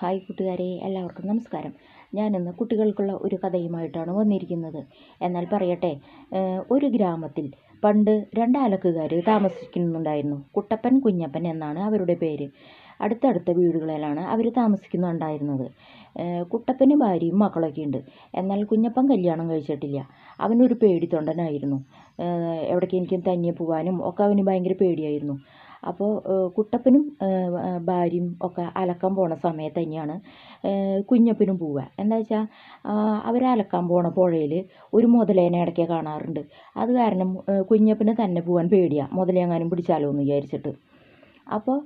Hi കൂട്ടുകാരെ എല്ലാവർക്കും നമസ്കാരം. ഞാനിന്ന് കുട്ടികൾക്കുള്ള ഒരു കഥയുമായിട്ടാണ് വന്നിരിക്കുന്നത്. എന്നാൽ പറയട്ടെ ഒരു ഗ്രാമത്തിൽ പണ്ട് രണ്ട് അലക്കുകാർ താമസിക്കുന്നുണ്ടായിരുന്നു. കുട്ടപ്പൻ കുഞ്ഞപ്പൻ എന്നാണ് അവരുടെ പേര്. അടുത്തടുത്ത വീടുകളിലാണ് അവർ താമസിക്കുന്നുണ്ടായിരുന്നത്. കുട്ടപ്പന് ഭാര്യയും മക്കളൊക്കെ ഉണ്ട് എന്നാൽ കുഞ്ഞപ്പൻ കല്യാണം കഴിച്ചിട്ടില്ല. അവനൊരു പേടിത്തൊണ്ടനായിരുന്നു. എവിടേക്കെനിക്കും തന്നെ പോകാനും ഒക്കെ അവന് ഭയങ്കര പേടിയായിരുന്നു. അപ്പോൾ കുട്ടപ്പനും ഭാര്യയും ഒക്കെ അലക്കാൻ പോണ സമയത്ത് തന്നെയാണ് കുഞ്ഞപ്പനും പോവുക. എന്താ വെച്ചാൽ അവർ അലക്കാൻ പോണ പുഴയിൽ ഒരു മുതലേനെ ഇടയ്ക്ക് കാണാറുണ്ട്. അത് കാരണം കുഞ്ഞപ്പന് തന്നെ പോവാൻ പേടിയാണ് മുതലെങ്ങാനും പിടിച്ചാലോ എന്ന് വിചാരിച്ചിട്ട്. അപ്പോൾ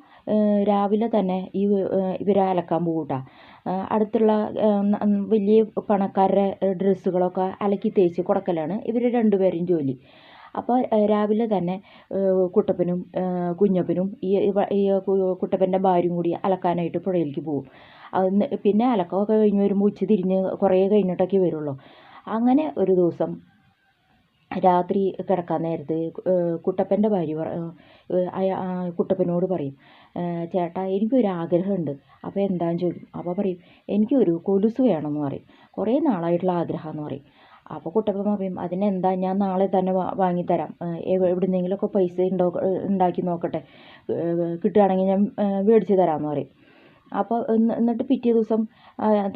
രാവിലെ തന്നെ ഈ ഇവർ അലക്കാൻ പോകൂട്ടാ അടുത്തുള്ള വലിയ പണക്കാരുടെ ഡ്രസ്സുകളൊക്കെ അലക്കി തേച്ച് കൊടുക്കലാണ് ഇവർ രണ്ടുപേരും ജോലി. അപ്പോൾ രാവിലെ തന്നെ കുട്ടപ്പനും കുഞ്ഞപ്പനും ഈ ഈ കുട്ടപ്പന്റെ ഭാര്യയും കൂടി അലക്കാനായിട്ട് പുഴയിലേക്ക് പോകും. പിന്നെ അലക്കമൊക്കെ കഴിഞ്ഞ് വരുമ്പോൾ ഉച്ച തിരിഞ്ഞ് കുറേ കഴിഞ്ഞിട്ടൊക്കെ വരുള്ളൂ. അങ്ങനെ ഒരു ദിവസം രാത്രി കിടക്കാൻ നേരത്ത് കുട്ടപ്പന്റെ ഭാര്യ കുട്ടപ്പനോട് പറയും ചേട്ടാ എനിക്കൊരു ആഗ്രഹമുണ്ട്. അപ്പോൾ എന്താണെന്ന് ചോദിക്കും? അപ്പോൾ പറയും എനിക്കൊരു കൊലുസ് വേണമെന്ന് പറയും. കുറേ നാളായിട്ടുള്ള ആഗ്രഹമെന്ന് പറയും. അപ്പോൾ കുട്ടപ്പൻ പറയും അതിനെന്താ ഞാൻ നാളെ തന്നെ വാങ്ങിത്തരാം. എവിടുന്നെങ്കിലുമൊക്കെ പൈസ ഉണ്ടോ ഉണ്ടാക്കി നോക്കട്ടെ. കിട്ടുകയാണെങ്കിൽ ഞാൻ മേടിച്ച് തരാമെന്ന് പറയും. അപ്പോൾ എന്ന് എന്നിട്ട് പിറ്റേ ദിവസം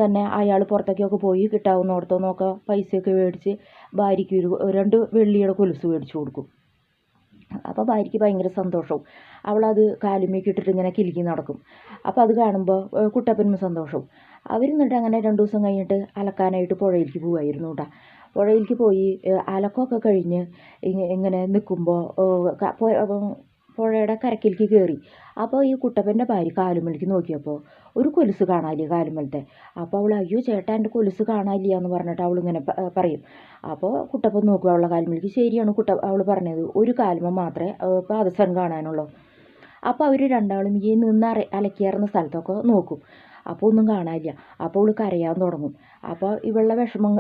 തന്നെ അയാൾ പുറത്തേക്കൊക്കെ പോയി കിട്ടാവുന്നിടത്തുനിന്നൊക്കെ പൈസയൊക്കെ മേടിച്ച് ഭാര്യയ്ക്ക് ഒരു രണ്ട് വെള്ളിയുടെ കൊലുസ് മേടിച്ചു കൊടുക്കും. അപ്പോൾ ഭാര്യയ്ക്ക് ഭയങ്കര സന്തോഷവും. അവളത് കാലുമേക്കിട്ടിട്ട് ഇങ്ങനെ കിലുക്കി നടക്കും. അപ്പോൾ അത് കാണുമ്പോൾ കുട്ടപ്പനും സന്തോഷവും. അവർ എന്നിട്ട് അങ്ങനെ രണ്ട് ദിവസം കഴിഞ്ഞിട്ട് അലക്കാനായിട്ട് പുഴയിലേക്ക് പോവായിരുന്നു കേട്ടോ പുഴയിലേക്ക് പോയി അലക്കമൊക്കെ കഴിഞ്ഞ് ഇങ്ങ- ഇങ്ങനെ നിൽക്കുമ്പോൾ പുഴയുടെ കരക്കിലേക്ക് കയറി അപ്പോൾ ഈ കുട്ടപ്പന്റെ ഭാര്യ കാലുമലിക്ക് നോക്കിയപ്പോൾ ഒരു കൊലുസ് കാണാനില്ല കാലുമലത്തെ. അപ്പോൾ അവൾ അയ്യോ ചേട്ടാ എന്റെ കൊലുസ് കാണാനില്ല എന്ന് പറഞ്ഞിട്ട് അവൾ ഇങ്ങനെ പറയും. അപ്പോൾ കുട്ടപ്പൻ നോക്കുക അവളുടെ കാലുമലിക്ക്. ശരിയാണ് കുട്ട അവൾ പറഞ്ഞത് ഒരു കാലുമ മാത്രമേ പാദസരം കാണാനുള്ളൂ. അപ്പോൾ അവർ രണ്ടാളും ഈ നിന്ന് അര അലക്കിയറുന്ന സ്ഥലത്തൊക്കെ നോക്കും. അപ്പോൾ ഒന്നും കാണാനില്ല. അപ്പോൾ അവൾ കരയാൻ തുടങ്ങും. അപ്പോൾ ഇവളുടെ വിഷമം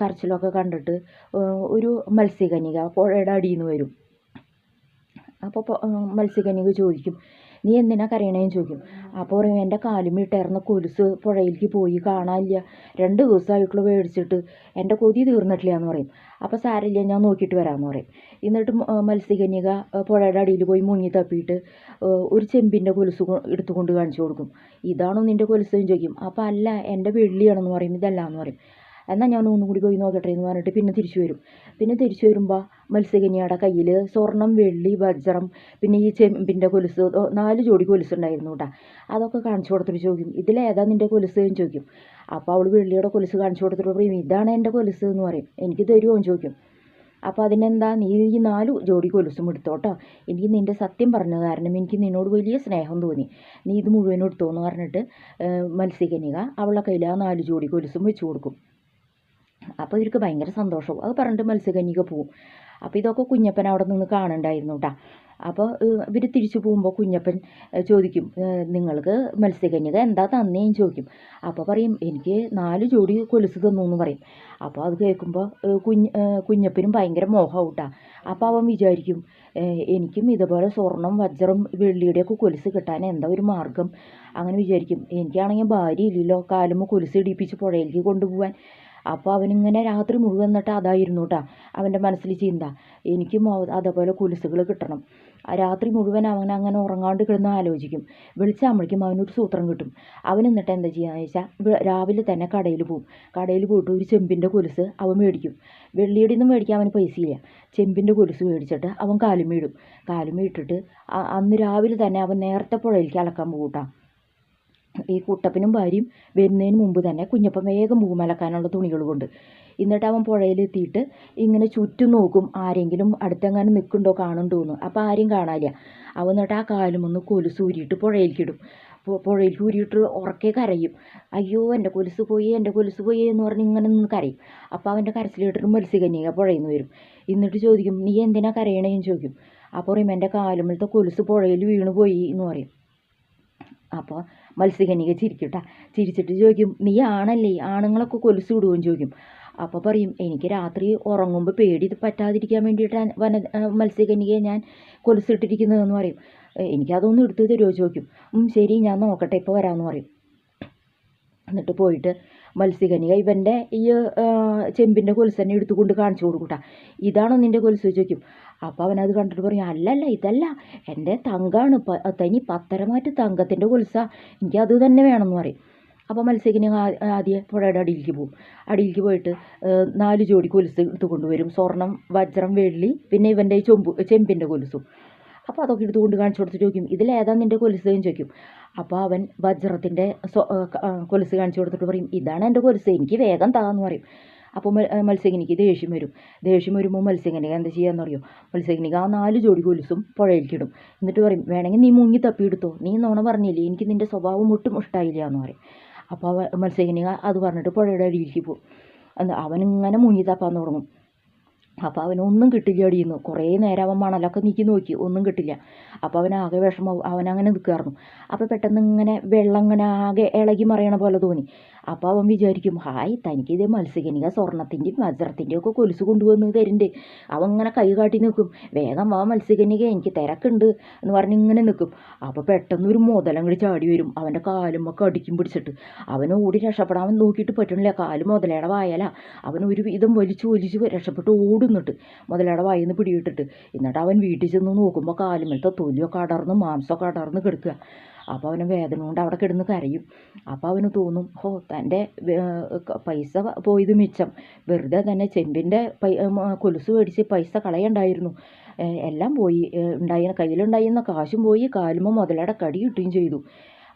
കരച്ചിലൊക്കെ കണ്ടിട്ട് ഒരു മത്സ്യകന്യക പുഴയുടെ അടിയിൽ നിന്ന് വരും അപ്പോൾ മത്സ്യകന്യക ചോദിക്കും നീ എന്തിനാ കരയണേന്ന് ചോദിക്കും. അപ്പോൾ പറയും എന്റെ കാലുമിട്ടായിരുന്ന കൊലുസ് പുഴയിലേക്ക് പോയി കാണാനില്ല. രണ്ട് ദിവസമായിട്ടുള്ള മേടിച്ചിട്ട് എന്റെ കൊതി തീർന്നിട്ടില്ല എന്ന് പറയും. അപ്പോൾ സാരമില്ല ഞാൻ നോക്കിയിട്ട് വരാമെന്ന് പറയും. എന്നിട്ട് മത്സ്യകന്യക പുഴയുടെ അടിയിൽ പോയി മുങ്ങി തപ്പിയിട്ട് ഒരു ചെമ്പിന്റെ കൊലുസ് എടുത്തുകൊണ്ട് കാണിച്ചു കൊടുക്കും. ഇതാണോ നിന്റെ കൊലുസ്? ചോദിക്കും. അപ്പോൾ അല്ല എന്റെ വെള്ളിയാണെന്ന് പറയും. ഇതല്ല എന്ന് പറയും. എന്നാൽ ഞാൻ ഒന്നും കൂടി പോയി നോക്കട്ടെ എന്ന് പറഞ്ഞിട്ട് പിന്നെ തിരിച്ചു വരും. പിന്നെ തിരിച്ചു വരുമ്പോൾ മത്സ്യകന്യയുടെ കയ്യിൽ സ്വർണം വെള്ളി വജ്രം പിന്നെ ഈ ചെമ്പിന്റെ കൊലുസ് നാല് ജോഡി കൊലുസ് ഉണ്ടായിരുന്നു കേട്ടോ. അതൊക്കെ കാണിച്ചു കൊടുത്തിട്ട് ചോദിക്കും ഇതിലേതാ നിന്റെ കൊലുസ്? എന്ന് ചോദിക്കും. അപ്പോൾ അവൾ വെള്ളിയുടെ കൊലുസ് കാണിച്ചു കൊടുത്തിട്ട് പറയും ഇതാണ് എന്റെ കൊലുസ് എന്ന് പറയും. എനിക്ക് തരുമോ എന്ന് ചോദിക്കും. അപ്പോൾ അതിനെന്താ നീ ഈ നാല് ജോഡി കൊലുസും എടുത്തോട്ടോ എനിക്ക് നിന്റെ സത്യം പറഞ്ഞ കാരണം എനിക്ക് നിന്നോട് വലിയ സ്നേഹം തോന്നി. നീ ഇത് മുഴുവനും എടുത്തോ എന്ന് പറഞ്ഞിട്ട് മത്സ്യകനിക അവളുടെ കയ്യിൽ ആ നാല് ജോഡി കൊലുസും വെച്ച് കൊടുക്കും. അപ്പോൾ ഇവർക്ക് ഭയങ്കര സന്തോഷവും. അത് പറഞ്ഞിട്ട് മത്സ്യകന്യക പോവും. അപ്പോൾ ഇതൊക്കെ കുഞ്ഞപ്പൻ അവിടെ നിന്ന് കാണണ്ടായിരുന്നു കേട്ടോ അപ്പോൾ ഇവർ തിരിച്ചു പോകുമ്പോൾ കുഞ്ഞപ്പൻ ചോദിക്കും നിങ്ങൾക്ക് മത്സ്യകന്യക എന്താ തന്നേന്ന് ചോദിക്കും. അപ്പോൾ പറയും എനിക്ക് നാല് ജോഡി കൊലുസ് തന്നു എന്ന് പറയും. അപ്പോൾ അത് കേൾക്കുമ്പോൾ കുഞ്ഞ് കുഞ്ഞപ്പനും ഭയങ്കര മോഹമാവും കേട്ടോ അപ്പോൾ അവൻ വിചാരിക്കും എനിക്കും ഇതുപോലെ സ്വർണം വജ്രം വെള്ളിയുടെയൊക്കെ കൊലുസ് കിട്ടാൻ എന്താ ഒരു മാർഗം? അങ്ങനെ വിചാരിക്കും. എനിക്കാണെങ്കിൽ ഭാര്യ ഇല്ലല്ലോ കാലുമ്പോൾ കൊലുസ് ഇടിപ്പിച്ച് പുഴയിലേക്ക് കൊണ്ടുപോകാൻ അപ്പോൾ അവനിങ്ങനെ രാത്രി മുഴുവൻ എന്നിട്ട് അതായിരുന്നു കേട്ടോ അവന്റെ മനസ്സിൽ ചിന്ത. എനിക്കും അതേപോലെ കൊലുസുകൾ കിട്ടണം. രാത്രി മുഴുവൻ അവൻ അങ്ങനെ ഉറങ്ങാണ്ട് കിടന്ന് ആലോചിക്കും. വിളിച്ചാകുമ്പോഴേക്കും അവനൊരു സൂത്രം കിട്ടും. അവൻ എന്നിട്ട് എന്താ ചെയ്യാന്ന് വെച്ചാൽ രാവിലെ തന്നെ കടയിൽ പോകും കടയിൽ പോയിട്ട് ഒരു ചെമ്പിന്റെ കുലുസ് അവൻ മേടിക്കും. വെള്ളിയുടെ ഒന്നും മേടിക്കാൻ അവന് പൈസയില്ല. ചെമ്പിന്റെ കുലുസ് മേടിച്ചിട്ട് അവൻ കാലുമീടും കാലുമീട്ടിട്ട് അന്ന് രാവിലെ തന്നെ അവൻ നേരത്തെ പുഴയിലേക്ക് അലക്കാൻ പോകും കേട്ടോ ഈ കുട്ടപ്പനും ഭാര്യയും വരുന്നതിന് മുമ്പ് തന്നെ കുഞ്ഞപ്പൻ വേഗം മൂമലക്കാനുള്ള തുണികൾ കൊണ്ട് എന്നിട്ട് അവൻ പുഴയിലെത്തിയിട്ട് ഇങ്ങനെ ചുറ്റും നോക്കും ആരെങ്കിലും അടുത്തെങ്ങാനും നിൽക്കുന്നുണ്ടോ കാണുന്നുണ്ടോ എന്ന്. അപ്പോൾ ആരും കാണാനില്ല. അവൻ എന്നിട്ട് ആ കാലുമൊന്ന് കൊലുസ് ഊരിയിട്ട് പുഴയിലേക്ക് ഇടും. പു- പുഴയിലേക്ക് ഊരിയിട്ട് ഉറക്കെ കരയും. അയ്യോ എന്റെ കൊലുസ് പോയി എന്റെ കൊലുസ് പോയി എന്ന് പറഞ്ഞ് ഇങ്ങനെ നിന്ന് കരയും. അപ്പോൾ അവന്റെ കരച്ചിലിട്ടിട്ട് മത്സ്യകന്യക പുഴയിൽ നിന്ന് വരും. എന്നിട്ട് ചോദിക്കും നീ എന്തിനാ കരയണേന്ന് ചോദിക്കും. അപ്പോൾ പറയും എന്റെ കാലുമലത്തെ കൊലുസ് പുഴയിൽ വീണു പോയി എന്ന് പറയും. അപ്പോൾ മത്സ്യകന്യക ചിരിക്കട്ടാ. ചിരിച്ചിട്ട് ചോദിക്കും നീ ആണല്ലേ? ആണുങ്ങളൊക്കെ കൊലുസ് വിടുകയും ചോദിക്കും. അപ്പോൾ പറയും എനിക്ക് രാത്രി ഉറങ്ങുമ്പോൾ പേടി പറ്റാതിരിക്കാൻ വേണ്ടിയിട്ടാണ് വന മത്സ്യഖനികയെ ഞാൻ കൊലുസിട്ടിരിക്കുന്നതെന്ന് പറയും. "ഏ, എനിക്കതൊന്നും എടുത്ത് തരുമോ ചോദിക്കും. ശരി ഞാൻ നോക്കട്ടെ ഇപ്പോൾ വരാമെന്ന് പറയും. എന്നിട്ട് പോയിട്ട് മത്സ്യകന്യക. ഇവന്റെ ഈ ചെമ്പിന്റെ കൊലുസ് തന്നെ എടുത്തുകൊണ്ട് കാണിച്ചു കൊടുക്കട്ടെ. ഇതാണോ നിന്റെ കൊലുസ് ചോദിക്കും അപ്പോൾ അവനത് കണ്ടിട്ട് പറയും അല്ലല്ല ഇതല്ല. എന്റെ തങ്കാണ്. തനി പത്തരമാറ്റ് തങ്കത്തിന്റെ കൊലുസാ. എനിക്കത് തന്നെ വേണമെന്ന് പറയും. അപ്പോൾ മത്സ്യകന്യക ആദ്യം പുഴയുടെ അടിയിലേക്ക് പോകും. അടിയിലേക്ക് പോയിട്ട് നാല് ജോഡി കൊലുസ് എടുത്തുകൊണ്ട് വരും. സ്വർണം വജ്രം വെള്ളി പിന്നെ ഇവന്റെ ചൊമ്പ് ചെമ്പിന്റെ കൊലുസും. അപ്പോൾ അതൊക്കെ എടുത്ത് കൊണ്ട് കാണിച്ചു കൊടുത്തിട്ട് ചോദിക്കും ഇതിലേതാ നിന്റെ കൊലുസ് എന്ന് ചോദിക്കും. അപ്പോൾ അവൻ വജ്രത്തിന്റെ കൊലുസ് കാണിച്ചു കൊടുത്തിട്ട് പറയും ഇതാണ് എന്റെ കൊലുസ് എനിക്ക് വേഗം താന്ന് പറയും. അപ്പോൾ മത്സ്യകനിക്ക് ദേഷ്യം വരും. ദേഷ്യം വരുമ്പോൾ മത്സ്യകനിക എന്താ ചെയ്യാന്ന് അറിയോ? മത്സ്യകനിക ആ നാല് ജോഡി കൊലുസും പുഴയിലേക്കിടും എന്നിട്ട് പറയും വേണമെങ്കിൽ നീ മുങ്ങി തപ്പിയെടുത്തോ നീ നോണ പറഞ്ഞില്ലേ എനിക്ക് നിന്റെ സ്വഭാവം ഒട്ടും ഇഷ്ടമായില്ല എന്ന് പറയും. അപ്പോൾ മത്സ്യകനിക അത് പറഞ്ഞിട്ട് പുഴയുടെ അടിയിലേക്ക് പോകും. അവനിങ്ങനെ മുങ്ങി തപ്പാൻ തുടങ്ങും. അപ്പോൾ അവനൊന്നും കിട്ടില്ല അടിയിൽ നിന്ന് കുറേ നേരം അവൻ മണലൊക്കെ നീക്കി നോക്കി. ഒന്നും കിട്ടില്ല. അപ്പോൾ അവൻ ആകെ വിഷമം. അവനങ്ങനെ നിൽക്കുമായിരുന്നു അപ്പോൾ പെട്ടെന്ന് ഇങ്ങനെ വെള്ളം ഇങ്ങനെ ആകെ ഇളകി മറിയണ പോലെ തോന്നി. അപ്പോൾ അവൻ വിചാരിക്കും ഹായ് തനിക്ക് ഇതേ മത്സ്യകനിക സ്വർണത്തിന്റെയും വജ്രത്തിന്റെയും ഒക്കെ കൊലുസ് കൊണ്ടുവന്ന് തരുന്നുണ്ട് അവൻ ഇങ്ങനെ കൈ കാട്ടി നിൽക്കും വേഗം വാ മത്സ്യകനിക എനിക്ക് തിരക്കുണ്ട് എന്ന് പറഞ്ഞ് ഇങ്ങനെ നിൽക്കും അപ്പോൾ പെട്ടെന്ന് ഒരു മുതലങ്ങോട്ട് ചാടി വരും അവന്റെ കാലുമൊക്കെ അടിക്കും പിടിച്ചിട്ട്. അവൻ ഓടി രക്ഷപ്പെടാൻ നോക്കിയിട്ട് പറ്റണില്ല കാൽ മുതലയുടെ വായല. അവൻ ഒരു വിധം വലിച്ചു വലിച്ച് രക്ഷപ്പെട്ട് ഓടുന്നിട്ട് മുതലയുടെ വായിൽ നിന്ന് പിടിയിട്ടിട്ട്. എന്നിട്ട് അവൻ വീട്ടിൽ ചെന്ന് നോക്കുമ്പോൾ കാലുമേലത്തെ തൊലിയൊക്കെ അടർന്ന് മാംസമൊക്കെ അടർന്ന് കിടക്കുക. അപ്പോൾ അവന് വേദന കൊണ്ട് അവിടെ കിടന്ന് കരയും. അപ്പോൾ അവന് തോന്നും ഹോ തന്റെ പൈസ പോയത് മിച്ചം. വെറുതെ തന്നെ ചെമ്പിന്റെ പൈ കൊലുസ് മേടിച്ച് പൈസ കളയണ്ടായിരുന്നു. എല്ലാം പോയി ഉണ്ടായി ഉണ്ടായിരുന്ന കയ്യിലുണ്ടായിരുന്ന കാശും പോയി കാലുമ്പോൾ മുതലയുടെ കടി കിട്ടുകയും ചെയ്തു.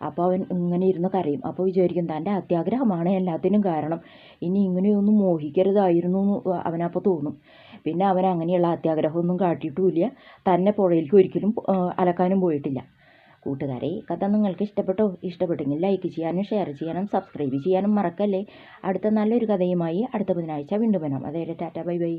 അപ്പോൾ അവൻ ഇങ്ങനെ ഇരുന്ന് കരയും. അപ്പോൾ വിചാരിക്കും തന്റെ അത്യാഗ്രഹമാണ് എല്ലാത്തിനും കാരണം. ഇനി ഇങ്ങനെയൊന്നും മോഹിക്കരുതായിരുന്നു എന്ന് അവനപ്പോൾ തോന്നും. പിന്നെ അവൻ അങ്ങനെയുള്ള അത്യാഗ്രഹമൊന്നും കാട്ടിയിട്ടുമില്ല. തന്നെ പുഴയിലേക്ക് ഒരിക്കലും അലക്കാനും പോയിട്ടില്ല. കൂട്ടുകാരെ കഥ നിങ്ങൾക്ക് ഇഷ്ടപ്പെട്ടോ? ഇഷ്ടപ്പെട്ടെങ്കിൽ ലൈക്ക് ചെയ്യാനും ഷെയർ ചെയ്യാനും സബ്സ്ക്രൈബ് ചെയ്യാനും മറക്കല്ലേ? അടുത്ത നല്ലൊരു കഥയുമായി അടുത്ത ബുധനാഴ്ച വീണ്ടും വരാം. അതേ ടാറ്റ ബൈ ബൈ.